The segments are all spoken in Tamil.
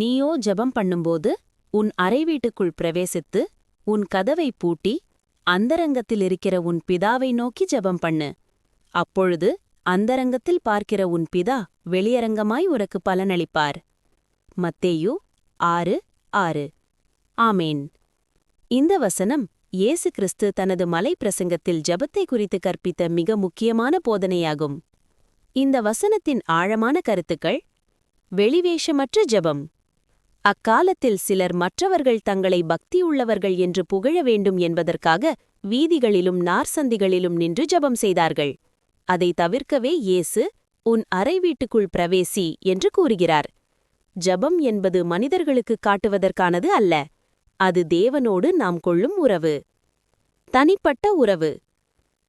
நீயோ ஜெபம் பண்ணும்போது உன் அறை வீட்டுக்குள் பிரவேசித்து உன் கதவை பூட்டி அந்தரங்கத்தில் இருக்கிற உன் பிதாவை நோக்கி ஜெபம் பண்ணு. அப்பொழுது அந்தரங்கத்தில் பார்க்கிற உன் பிதா வெளியரங்கமாய் உனக்கு பலனளிப்பார். மத்தேயு ஆறு ஆறு. ஆமேன். இந்த வசனம் இயேசு கிறிஸ்து தனது மலை பிரசங்கத்தில் ஜெபத்தை குறித்து கற்பித்த மிக முக்கியமான போதனையாகும். இந்த வசனத்தின் ஆழமான கருத்துக்கள் வெளிவேஷமற்ற ஜெபம். அக்காலத்தில் சிலர் மற்றவர்கள் தங்களை பக்தியுள்ளவர்கள் என்று புகழ வேண்டும் என்பதற்காக வீதிகளிலும் நார்சந்திகளிலும் நின்று ஜபம் செய்தார்கள். அதை தவிர்க்கவே இயேசு உன் அறை வீட்டுக்குள் பிரவேசி என்று கூறுகிறார். ஜபம் என்பது மனிதர்களுக்கு காட்டுவதற்கானது அல்ல அது தேவனோடு நாம் கொள்ளும் உறவு. தனிப்பட்ட உறவு.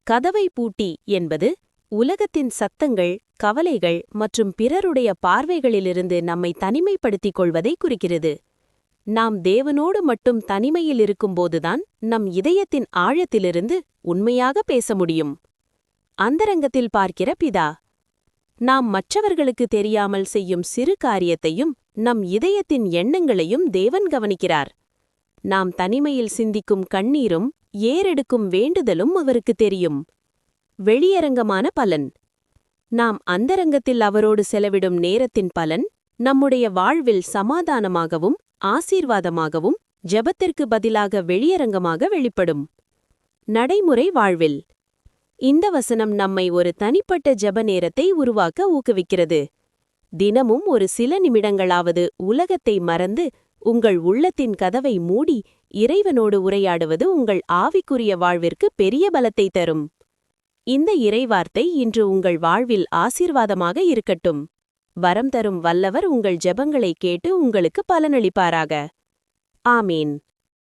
கதவை பூட்டி என்பது உலகத்தின் சத்தங்கள் கவலைகள் மற்றும் பிறருடைய பார்வைகளிலிருந்து நம்மை தனிமைப்படுத்திக் கொள்வதை குறிக்கிறது. நாம் தேவனோடு மட்டும் தனிமையில் இருக்கும்போதுதான் நம் இதயத்தின் ஆழத்திலிருந்து உண்மையாக பேச முடியும். அந்தரங்கத்தில் பார்க்கிற பிதா நாம் மற்றவர்களுக்கு தெரியாமல் செய்யும் சிறு காரியத்தையும் நம் இதயத்தின் எண்ணங்களையும் தேவன் கவனிக்கிறார். நாம் தனிமையில் சிந்திக்கும் கண்ணீரும் ஏறெடுக்கும் வேண்டுதலும் அவருக்கு தெரியும். வெளியரங்கமான பலன். நாம் அந்தரங்கத்தில் அவரோடு செலவிடும் நேரத்தின் பலன் நம்முடைய வாழ்வில் சமாதானமாகவும் ஆசீர்வாதமாகவும் ஜெபத்திற்கு பதிலாக வெளியரங்கமாக வெளிப்படும். நடைமுறை வாழ்வில். இந்த வசனம் நம்மை ஒரு தனிப்பட்ட ஜெப நேரத்தை உருவாக்க ஊக்குவிக்கிறது. தினமும் ஒரு சில நிமிடங்களாவது உலகத்தை மறந்து உங்கள் உள்ளத்தின் கதவை மூடி இறைவனோடு உரையாடுவது உங்கள் ஆவிக்குரிய வாழ்விற்கு பெரிய பலத்தை தரும். இந்த இறைவார்த்தை இன்று உங்கள் வாழ்வில் ஆசீர்வாதமாக இருக்கட்டும். வரம் தரும் வல்லவர் உங்கள் ஜெபங்களை கேட்டு உங்களுக்கு பலனளிப்பாராக. ஆமீன்.